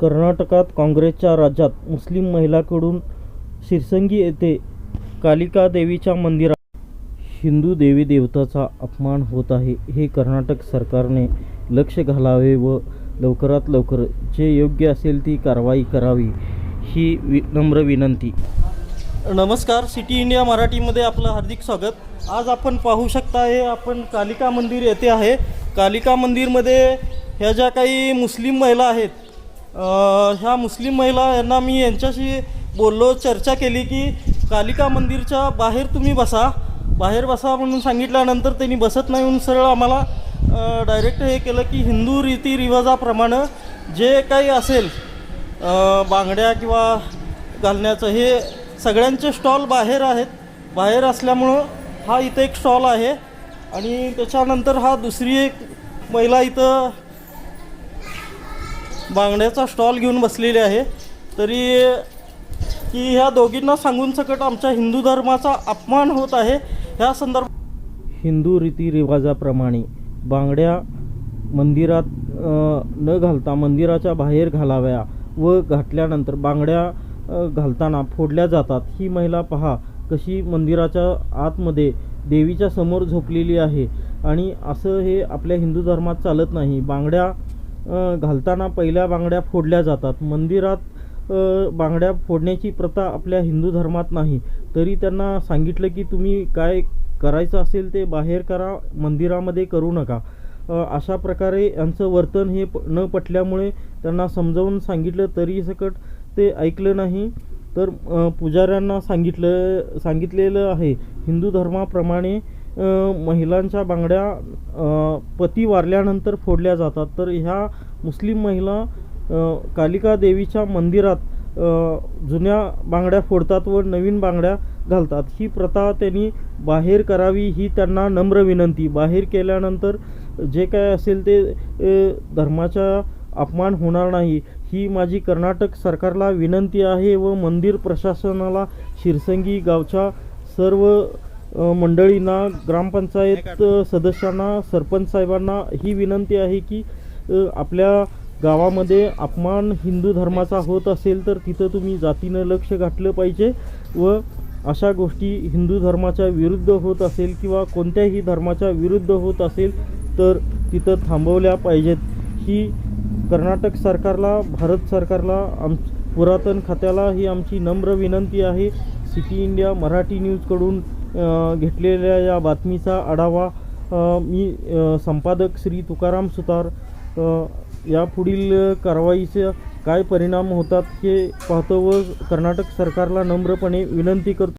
कर्नाटकात काँग्रेसच्या राज्यात मुस्लिम महिलाकडून शिरसंगी येथे कालिका देवीच्या मंदिरात हिंदू देवी देवताचा अपमान होत आहे. हे कर्नाटक सरकारने लक्ष घालावे व लवकरात लवकर जे योग्य असेल ती कारवाई करावी ही वि नम्र विनंती. नमस्कार सिटी इंडिया मराठीमध्ये आपलं हार्दिक स्वागत. आज आपण पाहू शकता हे आपण कालिका मंदिर येथे आहे. कालिका मंदिरमध्ये ह्या ज्या काही मुस्लिम महिला आहेत ह्या मुस्लिम महिला यांना मी यांच्याशी बोललो चर्चा केली की कालिका मंदिरच्या बाहेर तुम्ही बसा. बाहेर बसा म्हणून सांगितल्यानंतर त्यांनी बसत नाही म्हणून सरळ आम्हाला डायरेक्ट हे केलं की हिंदू रीतिरिवाजाप्रमाणे जे काही असेल बांगड्या किंवा घालण्याचं हे सगळ्यांचे स्टॉल बाहेर आहेत. बाहेर असल्यामुळं हा इथं एक स्टॉल आहे आणि त्याच्यानंतर हा दुसरी एक महिला इथं बांगड्याचा स्टॉल घेऊन बसलेली आहे. तरी की ह्या दोघींना सांगून सकट आमच्या हिंदू धर्माचा अपमान होत आहे. ह्या संदर्भ हिंदू रीतिरिवाजाप्रमाणे बांगड्या मंदिरात न घालता मंदिराच्या बाहेर घालाव्या व घातल्यानंतर बांगड्या घालताना फोडल्या जातात. ही महिला पहा कशी मंदिराच्या आतमध्ये देवीच्या समोर झोपलेली आहे. आणि असं हे आपल्या हिंदू धर्मात चालत नाही. बांगड्या घालताना पहिल्या बांगड्या फोडल्या जातात. मंदिरात बांगड्या फोडण्याची प्रथा आपल्या हिंदू धर्मात नाही. तरी त्यांना सांगितलं की तुम्ही काय करायचं असेल ते बाहेर करा मंदिरामध्ये करू नका. अशा प्रकारे यांचं वर्तन हे प न पटल्यामुळे त्यांना समजावून सांगितलं तरी सकट ते ऐकलं नाही. तर पुजाऱ्यांना सांगितलं सांगितलेलं आहे. हिंदू धर्माप्रमाणे महिलांच्या बांगड्या पती वारल्यानंतर फोडल्या जातात. तर ह्या मुस्लिम महिला कालिका देवीच्या मंदिरात जुन्या बांगड्या फोडतात व नवीन बांगड्या घालतात. ही प्रथा त्यांनी बाहेर करावी ही त्यांना नम्र विनंती. बाहेर केल्यानंतर जे काय असेल ते धर्माचा अपमान होणार नाही. ही माझी कर्नाटक सरकारला विनंती आहे व मंदिर प्रशासनाला शिरसंगी गावच्या सर्व मंडळींना ग्रामपंचायत सदस्यांना सरपंच साहेबांना ही विनंती आहे की आपल्या गावामध्ये अपमान हिंदू धर्माचा होत असेल तर तिथं तुम्ही जातीनं लक्ष घातलं पाहिजे व अशा गोष्टी हिंदू धर्माच्या विरुद्ध होत असेल किंवा कोणत्याही धर्माच्या विरुद्ध होत असेल तर तिथं थांबवल्या पाहिजेत. ही कर्नाटक सरकारला भारत सरकारला आम पुरातन खात्याला ही आमची नम्र विनंती आहे. सिटी इंडिया मराठी न्यूजकडून घेतलेल्या या बातमीचा आढावा मी संपादक श्री तुकाराम सुतार या यापुढील कारवाईचे काय परिणाम होतात हे पाहतो व कर्नाटक सरकारला नम्रपणे विनंती करतो.